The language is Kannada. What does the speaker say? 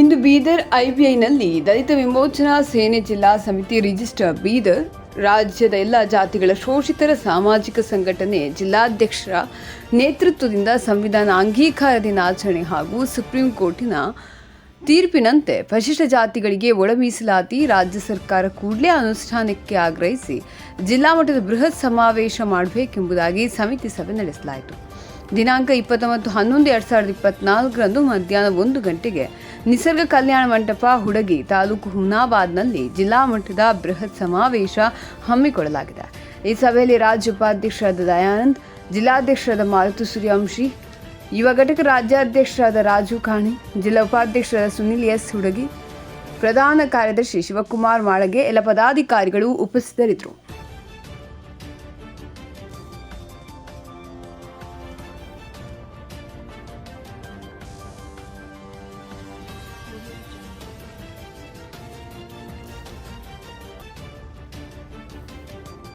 ಇಂದು ಬೀದರ್ ಐಬಿಐನಲ್ಲಿ ದಲಿತ ವಿಮೋಚನಾ ಸೇನೆ ಜಿಲ್ಲಾ ಸಮಿತಿ ರಿಜಿಸ್ಟರ್ ಬೀದರ್, ರಾಜ್ಯದ ಎಲ್ಲ ಜಾತಿಗಳ ಶೋಷಿತರ ಸಾಮಾಜಿಕ ಸಂಘಟನೆ ಜಿಲ್ಲಾಧ್ಯಕ್ಷರ ನೇತೃತ್ವದಿಂದ ಸಂವಿಧಾನ ಅಂಗೀಕಾರ ದಿನಾಚರಣೆ ಹಾಗೂ ಸುಪ್ರೀಂ ಕೋರ್ಟಿನ ತೀರ್ಪಿನಂತೆ ಪರಿಶಿಷ್ಟ ಜಾತಿಗಳಿಗೆ ಒಳ ಮೀಸಲಾತಿ ರಾಜ್ಯ ಸರ್ಕಾರ ಕೂಡಲೇ ಅನುಷ್ಠಾನಕ್ಕೆ ಆಗ್ರಹಿಸಿ ಜಿಲ್ಲಾ ಮಟ್ಟದ ಬೃಹತ್ ಸಮಾವೇಶ ಮಾಡಬೇಕೆಂಬುದಾಗಿ ಸಮಿತಿ ಸಭೆ ನಡೆಸಲಾಯಿತು. ದಿನಾಂಕ ಇಪ್ಪತ್ತೊಂಬತ್ತು ಹನ್ನೊಂದು ಎರಡು ಸಾವಿರದ ಇಪ್ಪತ್ನಾಲ್ಕರಂದು ಮಧ್ಯಾಹ್ನ ಒಂದು ಗಂಟೆಗೆ ನಿಸರ್ಗ ಕಲ್ಯಾಣ ಮಂಟಪ ಹುಡಗಿ ತಾಲೂಕು ಹುನಾಬಾದ್ನಲ್ಲಿ ಜಿಲ್ಲಾ ಮಟ್ಟದ ಬೃಹತ್ ಸಮಾವೇಶ ಹಮ್ಮಿಕೊಳ್ಳಲಾಗಿದೆ. ಈ ಸಭೆಯಲ್ಲಿ ರಾಜ್ಯ ಉಪಾಧ್ಯಕ್ಷರಾದ ದಯಾನಂದ್, ಜಿಲ್ಲಾಧ್ಯಕ್ಷರಾದ ಮಾರುತು ಸೂರ್ಯವಂಶಿ, ಯುವ ಘಟಕ ರಾಜ್ಯಾಧ್ಯಕ್ಷರಾದ ರಾಜು ಕಾಣಿ, ಜಿಲ್ಲಾ ಉಪಾಧ್ಯಕ್ಷರಾದ ಸುನಿಲ್ ಎಸ್ ಹುಡಗಿ, ಪ್ರಧಾನ ಕಾರ್ಯದರ್ಶಿ ಶಿವಕುಮಾರ್ ಮಾಳಗೆ, ಎಲ್ಲ ಪದಾಧಿಕಾರಿಗಳು ಉಪಸ್ಥಿತರಿದ್ದರು.